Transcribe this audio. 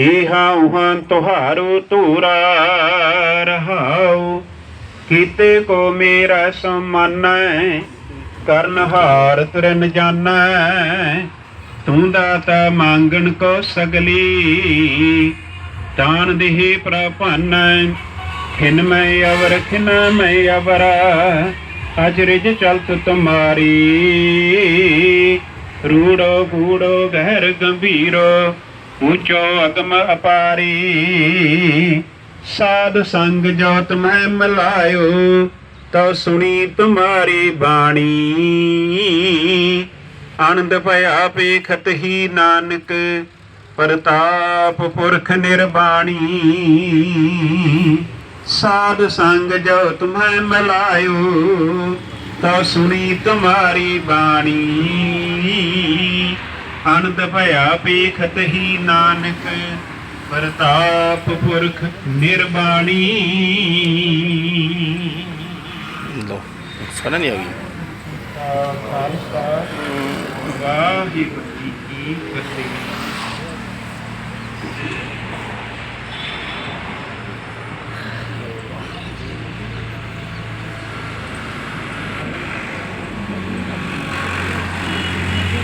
ਈਹਾ ਉਹਾਂ ਤੁਹਾਰੋ ਧੂਰਾ ਰਹਾਉ। ਕੀਤੇ ਕੋ ਮੇਰਾ ਸਮਾਨੈ, ਕਰਨ ਹਾਰ ਤੁਰਨ ਜਾਣੈ ਤੂੰ ਦਾਤਾ ਮੰਗਣ ਕੋ ਸਗਲੀ, ਤਾਨ ਦੇਹ ਪ੍ਰਭਾਨੈ। ਖਿਨ ਮੈਂ ਅਵਰ, ਖਿਨ ਮੈਂ ਅਵਰ, ਅਜ ਰਿਜ ਚਲਤ ਤੁਮਾਰੀ। ਰੂੜੋ ਗੂੜੋ ਗਹਿਰ ਗੰਭੀਰੋ ਉੱਚੋ ਅਗਮ ਅਪਾਰੀ। ਸਾਧ ਸੰਗ ਜੋ ਤੁਮੈ ਮਿਲਾਇਓ ਤਉ ਸੁਣੀ ਤੁਮਾਰੀ ਬਾਣੀ। ਆਨੰਦ ਭਇਆ ਪੇਖਤ ਹੀ ਨਾਨਕ, ਪ੍ਰਤਾਪ ਪੁਰਖ ਨਿਰਬਾਣੀ। ਸਾਧ ਸੰਗ ਜੋ ਤੁਮੈ ਮਿਲਾਇਓ ਤਉ ਸੁਣੀ ਤੁਮਾਰੀ ਬਾਣੀ। ਆਨੰਦ ਭਇਆ ਪੇਖਤ ਹੀ ਨਾਨਕ ਪ੍ਰਤਾਪ ਪੁਰਖ ਨਿਰਬਾਣੀ। ਲੋ ਸੁਣਾ ਨਹੀਂ ਆ ਗਈ। ਖਾਲਸਾ ਵਾਹਿਗੁਰੂ ਜੀ ਕੀ ਫਤਿਹ।